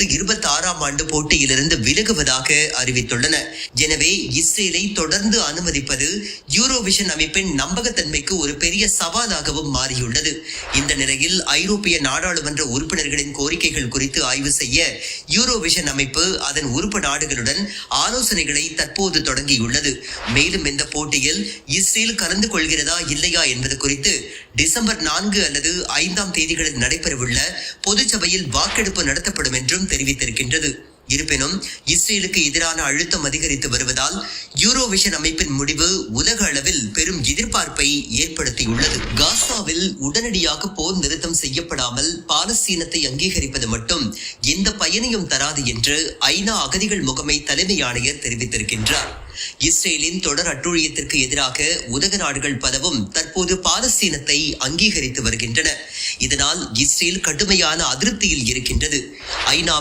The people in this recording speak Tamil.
இரண்டாயிரத்து இருபத்தி ஆறாம் ஆண்டு போட்டியிலிருந்து விலகுவதாக அறிவித்துள்ளன. எனவே இஸ்ரேலை தொடர்ந்து அனுமதிப்பது யூரோவிஷன் அமைப்பின் நம்பகத்தன்மைக்கு ஒரு பெரிய சவாலாகவும் மாறியுள்ளது. இந்த நிலையில் ஐரோப்பிய நாடாளுமன்ற உறுப்பினர்களின் கோரிக்கைகள் குறித்து ஆய்வு செய்ய யூரோவிஷன் அமைப்பு அதன் உறுப்பு நாடுகளுடன் ஆலோசனைகளை தற்போது தொடங்கியுள்ளது. மேலும் இந்த போட்டியில் இஸ்ரேல் கலந்து கொள்கிறதா இல்லையா என்பது குறித்து டிசம்பர் நான்கு அல்லது ஐந்தாம் தேதிகளில் நடைபெறவுள்ள பொதுச்சபையில் வாக்கெடுப்பு நடத்தப்படும் என்றும் தெரிவித்திருக்கின்றது. இருப்பினும் இஸ்ரேலுக்கு எதிரான அழுத்தம் அதிகரித்து வருவதால் யூரோவிஷன் அமைப்பின் முடிவு உலக அளவில் பெரும் எதிர்பார்ப்பை ஏற்படுத்தியுள்ளது. காசாவில் உடனடியாக போர் நிறுத்தம் செய்யப்படாமல் பாலஸ்தீனத்தை அங்கீகரிப்பது மட்டும் எந்த பயனையும் தராது என்று ஐநா அகதிகள் முகமை தலைமை ஆணையர் தெரிவித்திருக்கின்றார். இஸ்ரேலின் தொடர் அட்டூழியத்திற்கு எதிராக உலக நாடுகள் பலவும் தற்போது பாலஸ்தீனத்தை அங்கீகரித்து வருகின்றன. இதனால் இஸ்ரேல் கடுமையான அதிருப்தியில் இருக்கின்றது. ஐநா